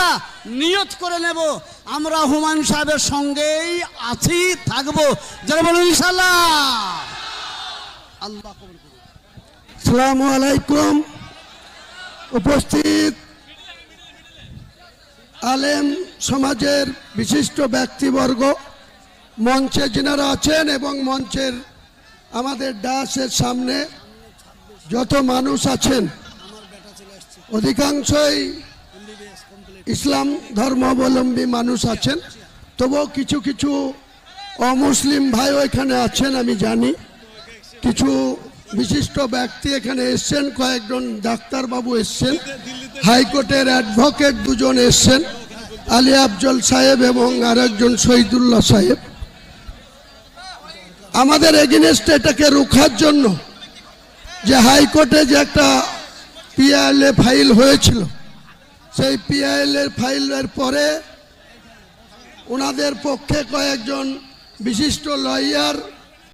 আচ্ছা নিয়ত করে নেব। আমরা হুমায়ুন সাহেবের সঙ্গেই আছি থাকব। যারা বলুন ইনশাল্লাহ আল্লাহ সালামু আলাইকুম। উপস্থিত আলেম সমাজের বিশিষ্ট ব্যক্তিবর্গ মঞ্চে যিনারা আছেন এবং মঞ্চের আমাদের ডাসের সামনে যত মানুষ আছেন অধিকাংশই ইসলাম ধর্মাবলম্বী মানুষ আছেন। তবুও কিছু কিছু অমুসলিম ভাইও এখানে আছেন, আমি জানি। কিছু বিশিষ্ট ব্যক্তি এখানে এসছেন, কয়েকজন ডাক্তারবাবু এসছেন। হাইকোর্টের অ্যাডভোকেট দুজন এসছেন, আলী আফজল সাহেব এবং আরেকজন শহীদুল্লাহ সাহেব। আমাদের এগেনস্টে এটাকে রোখার জন্য যে হাইকোর্টে যে একটা পিআইএলএ ফাইল হয়েছিল সেই পিআইএল এর ফাইলের পরে ওনাদের পক্ষে কয়েকজন বিশিষ্ট লয়ার